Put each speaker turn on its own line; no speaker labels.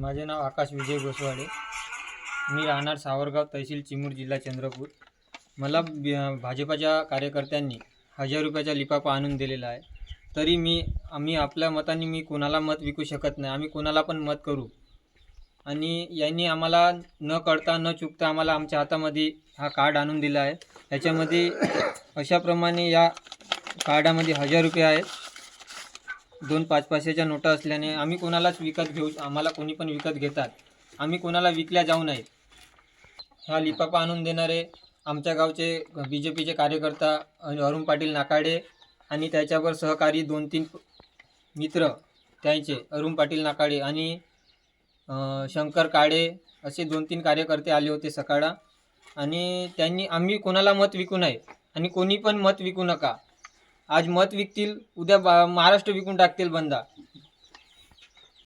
माझे नाव आकाश विजय गोसवाडे मी राहणार सावरगाव तहसील चिमूर जिल्हा चंद्रपूर. मला भाजपाच्या कार्यकर्त्यांनी हजार रुपयाचा लिफाफा आणून दिलेला आहे. तरी मी आम्ही आपल्या मताने मी कोणाला मत विकू शकत नाही. आम्ही कोणाला पण मत करू. आणि यांनी आम्हाला न कळता न चुकता आम्हाला आमच्या हातामध्ये हा कार्ड आणून दिला आहे. याच्यामध्ये अशाप्रमाणे या कार्डामध्ये हजार रुपये आहेत. दोन पाच पाचशेच्या नोटा असल्याने आम्ही कोणालाच विकत घेऊ आम्हाला कोणी पण विकत घेतात. आम्ही कोणाला विकल्या जाऊ नये हा लिफाफा आणून देणारे आमच्या गावचे बी जे पीचे कार्यकर्ता अरुण पाटील नाकाडे आणि त्याच्यावर सहकारी दोन तीन मित्र त्यांचे अरुण पाटील नाकाडे आणि शंकर काळे असे दोन तीन कार्यकर्ते आले होते सकाळा आणि त्यांनी आम्ही कोणाला मत विकू नये आणि कोणी पण मत विकू नका. आज मत विकतील उद्या बा महाराष्ट्र विकून टाकतील बंदा.